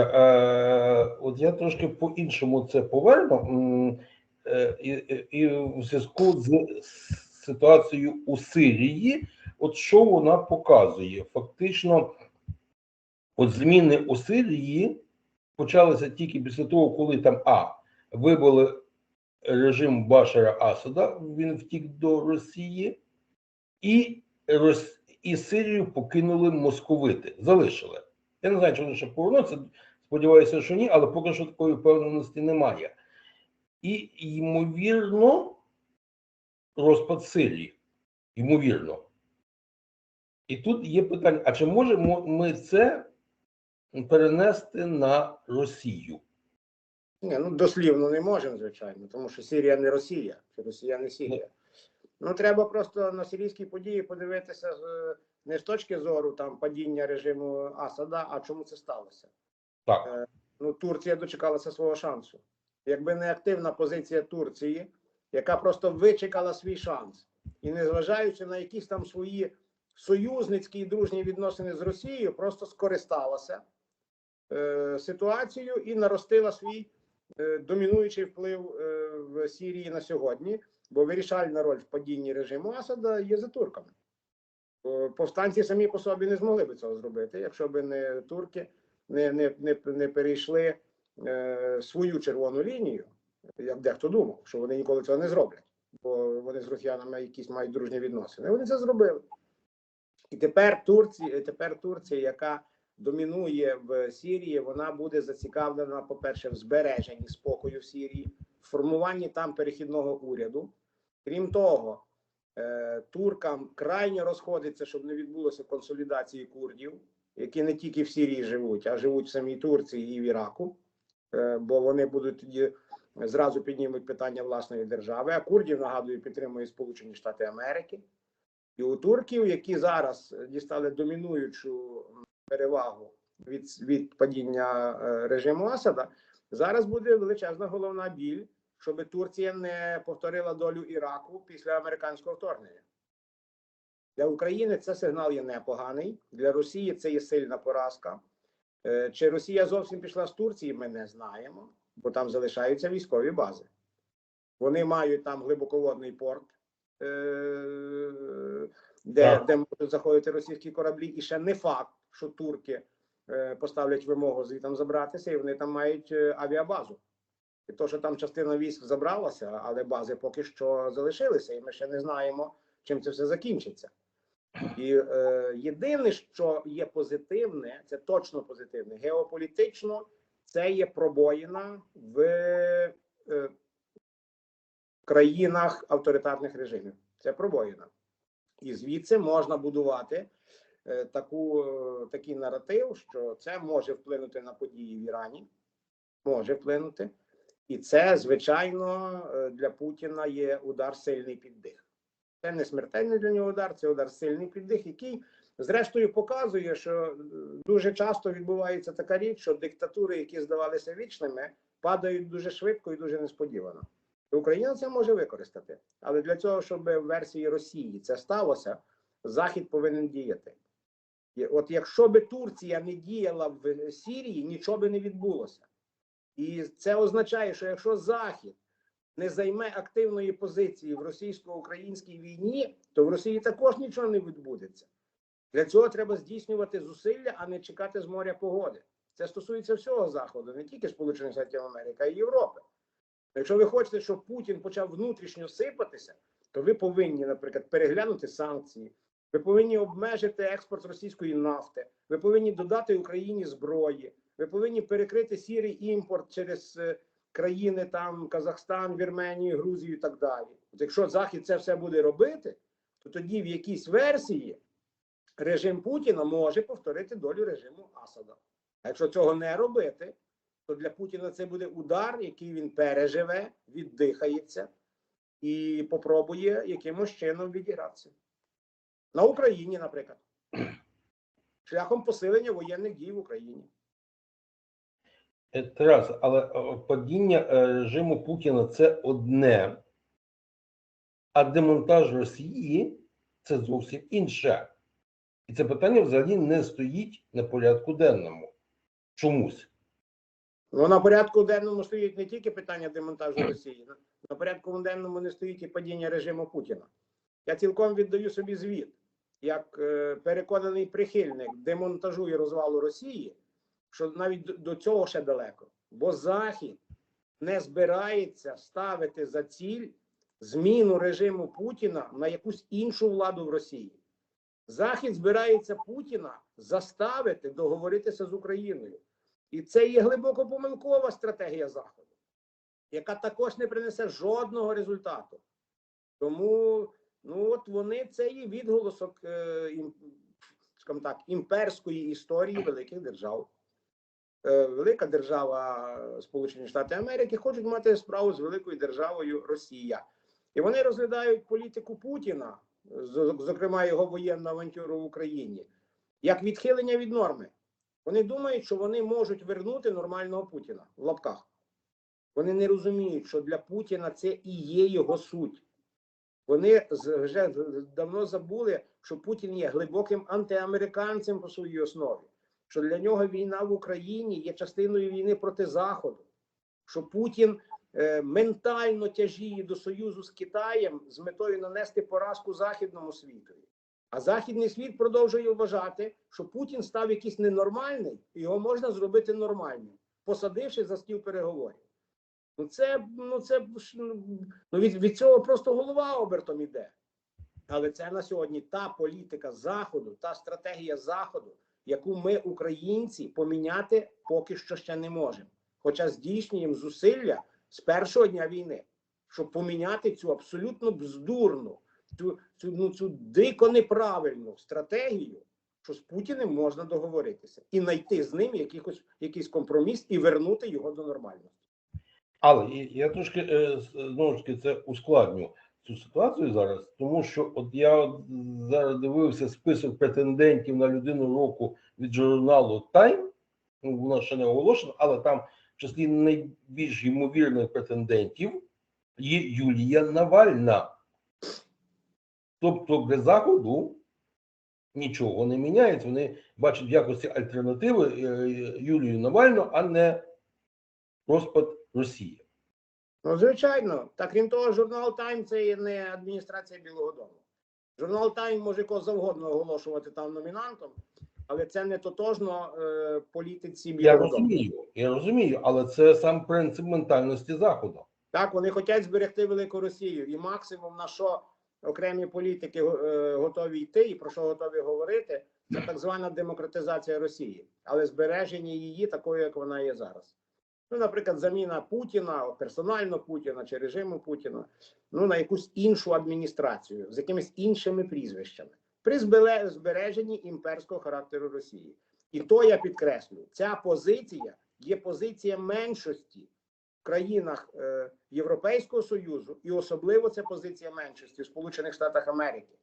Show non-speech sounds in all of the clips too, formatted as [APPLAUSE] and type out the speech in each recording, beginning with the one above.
Е, от я трошки по-іншому це поверну. Е, І, і- в зв'язку з ситуацією у Сирії, от що вона показує? Фактично, от зміни у Сирії почалися тільки після того, коли там А вибили режим Башара Асада, він втік до Росії, і, і Сирію покинули московити, залишили. Я не знаю, чи вони ще повернуться. Сподіваюся, що ні, але поки що такої впевненості немає. І, ймовірно, розпад Сирії. Ймовірно. І тут є питання: а чи можемо ми це перенести на Росію? Ні, ну дослівно не можемо, звичайно, тому що Сирія не Росія, чи Росія не Сирія. Ну треба просто на сирійські події подивитися з не з точки зору там падіння режиму Асада, а чому це сталося. Так. Ну, Турція дочекалася свого шансу. Якби не активна позиція Турції, яка просто вичекала свій шанс, і незважаючи на якісь там свої союзницькі і дружні відносини з Росією, просто скористалася е, ситуацією і наростила свій е, домінуючий вплив е, в Сирії на сьогодні, бо вирішальна роль в падінні режиму Асада є за турками. Повстанці самі по собі не змогли би цього зробити, якщо б не турки не, не, не, не перейшли е, свою червону лінію, як дехто думав, що вони ніколи цього не зроблять, бо вони з росіянами якісь мають дружні відносини. Вони це зробили. І тепер Турція, тепер Турція, яка домінує в Сирії, вона буде зацікавлена, по-перше, в збереженні спокою в Сирії, в формуванні там перехідного уряду. Крім того, е, туркам крайне розходиться, щоб не відбулося консолідації курдів, які не тільки в Сирії живуть, а живуть в самій Турції і в Іраку, Е, бо вони будуть тоді зразу піднімуть питання власної держави. А курдів нагадую підтримує Сполучені Штати Америки. І у турків, які зараз дістали домінуючу перевагу від, від падіння е, режиму Асада, зараз буде величезна головна біль, щоб Турція не повторила долю Іраку після американського вторгнення. Для України це сигнал є непоганий. Для Росії це є сильна поразка. Е, Чи Росія зовсім пішла з Турції, ми не знаємо, бо там залишаються військові бази. Вони мають там глибоководний порт, е, де, де можуть заходити російські кораблі, і ще не факт, що турки е, поставлять вимогу звідти забратися, і вони там мають авіабазу. І то, що там частина військ забралася, але бази поки що залишилися, і ми ще не знаємо, чим це все закінчиться. І е, єдине, що є позитивне, це точно позитивне. Геополітично це є пробоїна в е, країнах авторитарних режимів. Це пробоїна. І звідси можна будувати е, таку, е, такий наратив, що це може вплинути на події в Ірані, може вплинути. І це, звичайно, е, для Путіна є удар сильний піддих. Це не смертельний для нього удар, це удар сильний піддих, який, зрештою, показує, що е, дуже часто відбувається така річ, що диктатури, які здавалися вічними, падають дуже швидко і дуже несподівано. Україна це може використати. Але для цього, щоб в версії Росії це сталося, Захід повинен діяти. От якщо би Турція не діяла в Сірії, нічого би не відбулося. І це означає, що якщо Захід не займе активної позиції в російсько-українській війні, то в Росії також нічого не відбудеться. Для цього треба здійснювати зусилля, а не чекати з моря погоди. Це стосується всього Заходу, не тільки Сполучених Штатів Америки, а й Європи. Якщо ви хочете, щоб Путін почав внутрішньо сипатися, то ви повинні, наприклад, переглянути санкції, ви повинні обмежити експорт російської нафти, ви повинні додати Україні зброї, ви повинні перекрити сірий імпорт через е, країни там Казахстан, Вірменію, Грузію і так далі. От якщо Захід це все буде робити, то тоді в якійсь версії режим Путіна може повторити долю режиму Асада. А якщо цього не робити, то для Путіна це буде удар, який він переживе, віддихається і попробує якимось чином відігратися. На Україні, наприклад, шляхом посилення воєнних дій в Україні. Е, Тарас, але е, падіння е, режиму Путіна це одне, а демонтаж Росії це зовсім інше. І це питання взагалі не стоїть на порядку денному. Чомусь. Ну, на порядку денному стоїть не тільки питання демонтажу [CLEARS THROAT] Росії, на, порядку денному не стоїть і падіння режиму Путіна. Я цілком віддаю собі звіт, як переконаний прихильник демонтажу і розвалу Росії, що навіть до, цього ще далеко. Бо Захід не збирається ставити за ціль зміну режиму Путіна на якусь іншу владу в Росії. Захід збирається Путіна заставити договоритися з Україною. І це є глибоко помилкова стратегія Заходу, яка також не принесе жодного результату. Тому ну от вони це є відголосок е, ім, так, імперської історії великих держав. Е, велика держава Сполучені Штати Америки хочуть мати справу з великою державою Росія. І вони розглядають політику Путіна, зокрема його воєнну авантюру в Україні, як відхилення від норми. Вони думають, що вони можуть вернути нормального Путіна в лапках. Вони не розуміють, що для Путіна це і є його суть. Вони вже давно забули, що Путін є глибоким антиамериканцем по своїй основі, що для нього війна в Україні є частиною війни проти Заходу, що Путін е, ментально тяжіє до союзу з Китаєм з метою нанести поразку західному світу. А західний світ продовжує вважати, що Путін став якийсь ненормальний, і його можна зробити нормальним, посадивши за стіл переговорів. Ну це ну це ну від, від цього просто голова обертом іде. Але це на сьогодні та політика заходу, та стратегія заходу, яку ми, українці, поміняти поки що ще не можемо. Хоча здійснюємо зусилля з першого дня війни, щоб поміняти цю абсолютно бздурну, цю, цю, ну, цю дико неправильну стратегію, що з Путіним можна договоритися і знайти з ним якихось, якийсь компроміс і вернути його до нормальності. Але я трошки е, знову ж таки це ускладню цю ситуацію зараз, тому що от я зараз дивився список претендентів на людину року від журналу Time. Ну, воно ще не оголошено, але там в числі найбільш ймовірних претендентів є Юлія Навальна. Тобто для заходу нічого не міняється. Вони бачать в якості альтернативи е, Юлію Навальну, а не розпад Росії. Ну, звичайно. Та крім того, журнал Тайм це є не адміністрація Білого Дому. Журнал Тайм може кого завгодно оголошувати там номінантом, але це не тотожно е, політиці Я Білого Дому. розумію, я розумію, але це сам принцип ментальності Заходу. Так, вони хочуть зберегти велику Росію, і максимум на що окремі політики е, готові йти і про що готові говорити, це так звана демократизація Росії, але збереження її такою, як вона є зараз. Ну, наприклад, заміна Путіна, персонально Путіна чи режиму Путіна, ну на якусь іншу адміністрацію з якимись іншими прізвищами при збереженні імперського характеру Росії. І то я підкреслюю, ця позиція є позиція меншості в країнах е, Європейського Союзу, і особливо це позиція меншості в Сполучених Штатах Америки.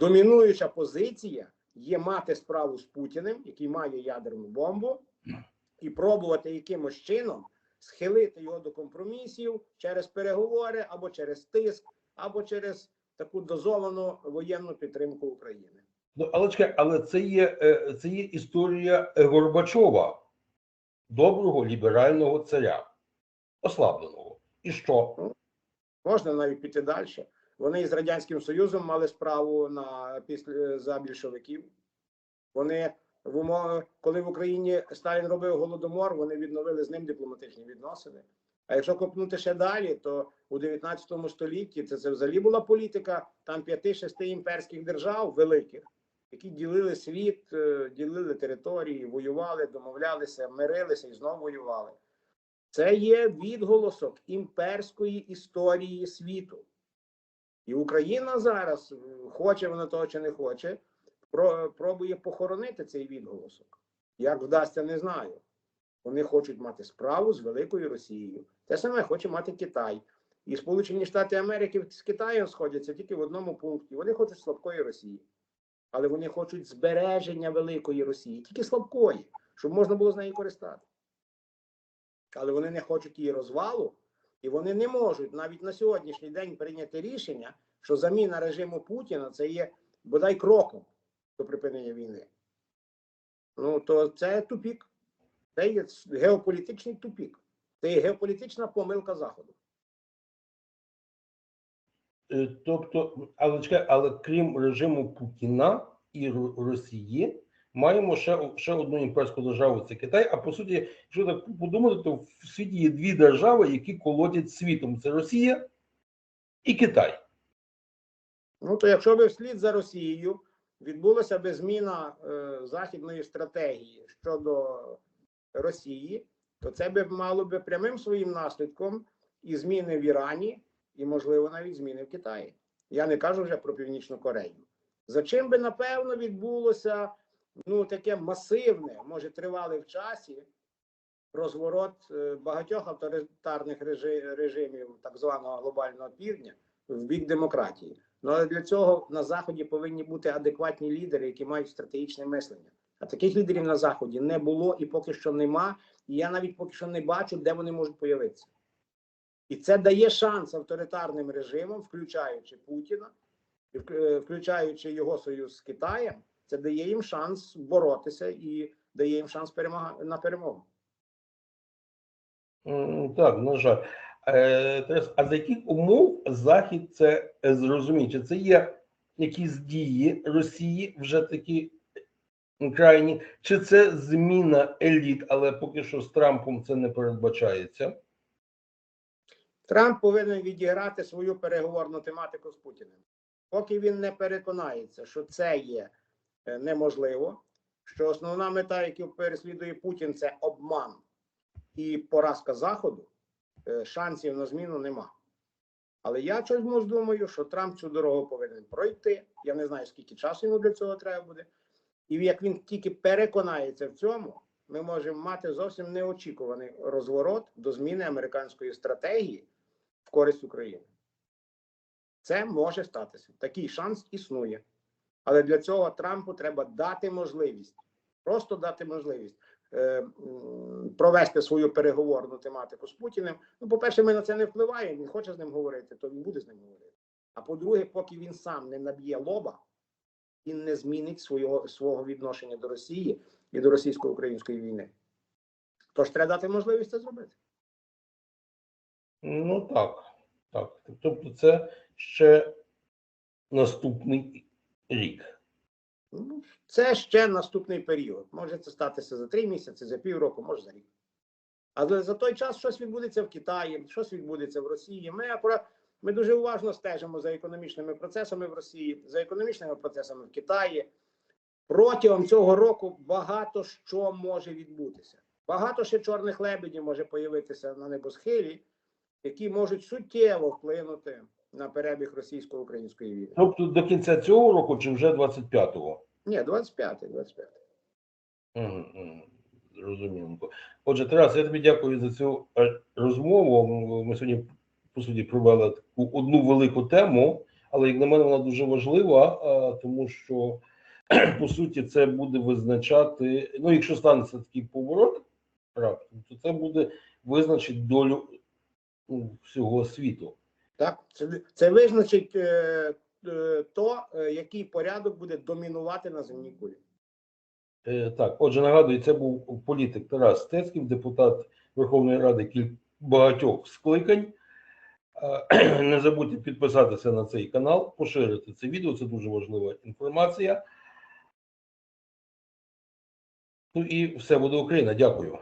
Домінуюча позиція є мати справу з Путіним, який має ядерну бомбу, і пробувати якимось чином схилити його до компромісів через переговори або через тиск, або через таку дозовану воєнну підтримку України. Ну, але чекай, але це є, е, це є історія е, Горбачова, доброго ліберального царя, ослабленого. І що? Можна навіть піти далі. Вони із радянським союзом мали справу на після за більшовиків. Вони в умовах, коли в Україні Сталін робив голодомор, вони відновили з ним дипломатичні відносини. А якщо копнути ще далі, то у 19 столітті це, це взагалі була політика там п'яти-шести імперських держав великих, які ділили світ, е, ділили території, воювали, домовлялися, мирилися і знову воювали. Це є відголосок імперської історії світу. І Україна зараз, е, хоче вона того чи не хоче, про- пробує похоронити цей відголосок. Як вдасться, не знаю. Вони хочуть мати справу з великою Росією. Те саме хоче мати Китай. І Сполучені Штати Америки з Китаєм сходяться тільки в одному пункті. Вони хочуть слабкої Росії. Але вони хочуть збереження великої Росії, тільки слабкої, щоб можна було з нею користати. Але вони не хочуть її розвалу, і вони не можуть навіть на сьогоднішній день прийняти рішення, що заміна режиму Путіна це є бодай кроком до припинення війни. Ну то це тупік. Це є геополітичний тупік. Це є геополітична помилка Заходу. Е, Тобто, але чекай, але крім режиму Путіна і Росії, маємо ще, ще одну імперську державу це Китай. А по суті, якщо так подумати, то в світі є дві держави, які колодять світом: це Росія і Китай. Ну то якщо би вслід за Росією відбулася би зміна е, західної стратегії щодо Росії, то це би мало би прямим своїм наслідком і зміни в Ірані, і, можливо, навіть зміни в Китаї. Я не кажу вже про Північну Корею. За чим би напевно відбулося ну таке масивне, може тривале в часі розворот е, багатьох авторитарних режи- режимів так званого глобального півдня в бік демократії. Ну але для цього на заході повинні бути адекватні лідери, які мають стратегічне мислення. А таких лідерів на заході не було і поки що нема. І я навіть поки що не бачу, де вони можуть появитися. І це дає шанс авторитарним режимам, включаючи Путіна, е, включаючи його союз з Китаєм, це дає їм шанс боротися і дає їм шанс перемога на перемогу. Так, на жаль. Е, а за яких умов Захід це е, зрозуміє? Чи це є якісь дії Росії вже такі крайні, чи це зміна еліт, але поки що з Трампом це не передбачається? Трамп повинен відіграти свою переговорну тематику з Путіним. Поки він не переконається, що це є е, неможливо, що основна мета, яку переслідує Путін, це обман і поразка Заходу, шансів на зміну нема. Але я чомусь думаю, що Трамп цю дорогу повинен пройти. Я не знаю, скільки часу йому для цього треба буде. І як він тільки переконається в цьому, ми можемо мати зовсім неочікуваний розворот до зміни американської стратегії в користь України. Це може статися. Такий шанс існує. Але для цього Трампу треба дати можливість, просто дати можливість е, провести свою переговорну тематику з Путіним. Ну, по-перше, ми на це не впливаємо. Він хоче з ним говорити, то він буде з ним говорити. А по-друге, поки він сам не наб'є лоба, він не змінить свого, свого відношення до Росії і до російсько-української війни. Тож треба дати можливість це зробити. Ну так, так. Тобто це ще наступний рік. Ну, Це ще наступний період. Може це статися за три місяці, за півроку, може за рік. Але за той час щось відбудеться в Китаї, щось відбудеться в Росії. Ми, акура- ми дуже уважно стежимо за економічними процесами в Росії, за економічними процесами в Китаї. Протягом цього року багато що може відбутися. Багато ще чорних лебедів може появитися на небосхилі, які можуть суттєво вплинути на перебіг російсько-української війни. Тобто до кінця цього року чи вже 25-го? Ні, 25-й, 25-й. Мгм, мгм. Зрозуміло. Отже, Тарас, я тобі дякую за цю е, розмову. Ми сьогодні, по суті, провели таку одну велику тему, але як на мене, вона дуже важлива, тому що [CLEARS THROAT] по суті це буде визначати. Ну, якщо станеться такий поворот то це буде визначити долю ну, всього світу. Так, це, це визначить е, е, то, е, який порядок буде домінувати на земній кулі. Е, Так, отже, нагадую, це був політик Тарас Стецький, депутат Верховної Ради кіль- багатьох скликань. Е, Не забудьте підписатися на цей канал, поширити це відео, це дуже важлива інформація. Ну і все буде Україна. Дякую.